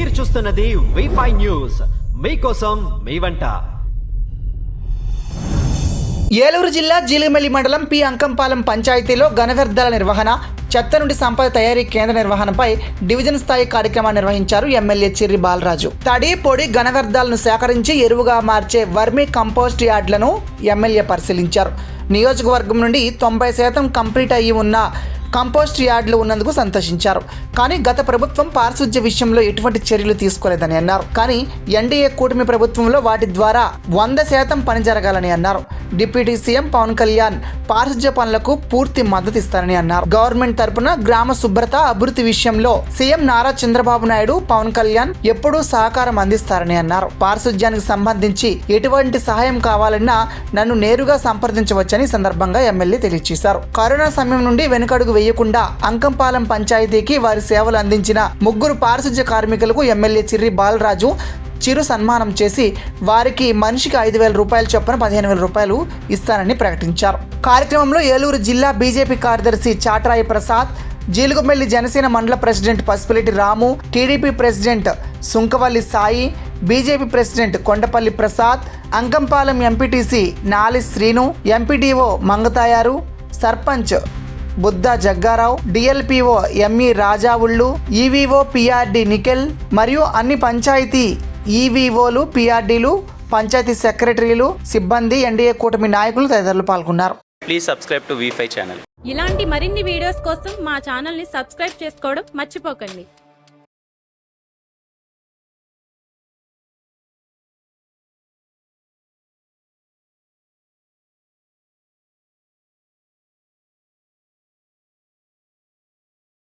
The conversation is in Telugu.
మీరు చూస్తున్నది వి న్యూస్ మీకోసం మీ వంట. ఏలూరు జిల్లా జీలిమెల్లి మండలం పి. అంకంపాలెం పంచాయతీలో ఘన వ్యర్థాల నిర్వహణ చెత్త నుండి సంపద తయారీ కేంద్ర నిర్వహణపై డివిజన్ స్థాయి కార్యక్రమాన్ని నిర్వహించారు ఎమ్మెల్యే చిర్రి బాలరాజు. తడి పొడి ఘన వ్యర్థాలను సేకరించి ఎరువుగా మార్చే వర్మీ కంపోస్ట్ యార్డ్లను ఎమ్మెల్యే పరిశీలించారు. నియోజకవర్గం నుండి తొంభై శాతం కంప్లీట్ అయ్యి ఉన్న కంపోస్ట్ యార్డులు ఉన్నందుకు సంతోషించారు. కానీ గత ప్రభుత్వం పారిశుధ్య విషయంలో ఎటువంటి చర్యలు తీసుకోలేదని అన్నారు. కానీ ఎన్డీఏ కూటమి ప్రభుత్వంలో వాటి ద్వారా వంద శాతం పని జరగాలని అన్నారు. డిప్యూటీ సీఎం పవన్ కళ్యాణ్ పారిశుధ్య పనులకు పూర్తి మద్దతు ఇస్తారని అన్నారు. గవర్నమెంట్ తరపున గ్రామ శుభ్రత అభివృద్ధి విషయంలో సీఎం నారా చంద్రబాబు నాయుడు పవన్ కళ్యాణ్ ఎప్పుడూ సహకారం అందిస్తారని అన్నారు. పారిశుధ్యానికి సంబంధించి ఎటువంటి సహాయం కావాలన్నా నన్ను నేరుగా సంప్రదించవచ్చని సందర్భంగా ఎమ్మెల్యే తెలియజేశారు. కరోనా సమయం నుండి వెనుకడుగు వేయకుండా అంకంపాలెం పంచాయతీకి వారి సేవలు అందించిన ముగ్గురు పారిశుధ్య కార్మికులకు ఎమ్మెల్యే చిర్రి బాలరాజు చిరు సన్మానం చేసి వారికి మనిషికి ఐదు వేల రూపాయల చొప్పున పదిహేను వేల రూపాయలు ఇస్తానని ప్రకటించారు. కార్యక్రమంలో ఏలూరు జిల్లా బీజేపీ కార్యదర్శి Chatrai Prasad Jeelugumilli Janasena mandal president Pasupuleti Ramu TDP president Sunkavalli Sai BJP president Kondapalli Prasad Ankampalem MPTC Nali Srinu MPDO Mangatayaru sarpanch Buddha Jaggarao DLPO ME Rajavullu EVO PRD Nikhil మరియు అన్ని పంచాయతీ ఈవీఓలు పిఆర్డీలు పంచాయతీ సెక్రటరీలు సిబ్బంది ఎన్డీఏ కూటమి నాయకులు తదితరులు పాల్గొన్నారు. Please subscribe to V five channel ఇలాంటి మరిన్ని వీడియోస్ కోసం మా ఛానల్ని సబ్స్క్రైబ్ చేసుకోవడం మర్చిపోకండి.